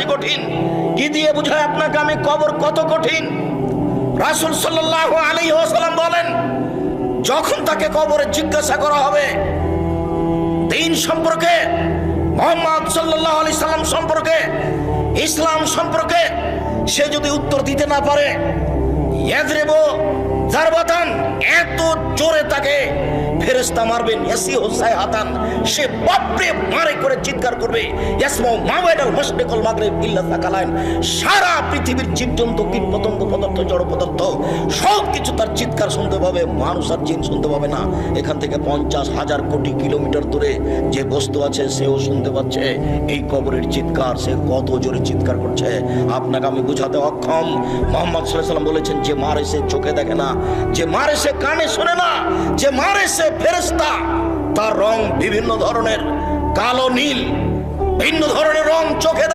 বেশি কঠিন। কি দিয়ে বুঝায় আপনাকে আমি কবর কত কঠিন? রাসূল সাল্লাল্লাহু আলাইহি ওয়াসাল্লাম বলেন, যখন তাকে কবরে জিজ্ঞাসা করা হবে, দিন সম্পর্কে, মোহাম্মদ সাল্লাল্লাহু আলাইহি সাল্লাম সম্পর্কে, ইসলাম সম্পর্কে, সে যদি উত্তর দিতে না পারে এত জোরে তাকে ফেরেশতা মারবেন ইয়াসি হোসাই হাতান। সে বাপরে মারে করে চিৎকার করবে। ইয়াসমু মাওয়াইদাল মাশরিকুল মাগরিব ইল্লা সাকালাইন। সারা পৃথিবীর জীবজন্তু কীট পতঙ্গ পদার্থ, জড় পদার্থ সব কিছু তার চিৎকার শুনতে পাবে, মানুষ আর জিন শুনতে পাবে না। এখান থেকে পঞ্চাশ হাজার কোটি কিলোমিটার দূরে যে বস্তু আছে, সেও শুনতে পাচ্ছে। এই কবরের চিৎকার, সে কত জোরে চিৎকার করছে। আপনাকে আমি বুঝাতে অক্ষম। মোহাম্মদ সাল্লাম বলেছেন, যে মারে সে চোখে দেখে না, যে মারে সে কানে শোনে না, যে মারে সে ফেরেস্তা তার রং বিভিন্ন ধরনের কালো নীল ভিন্ন ধরনের রং চোখে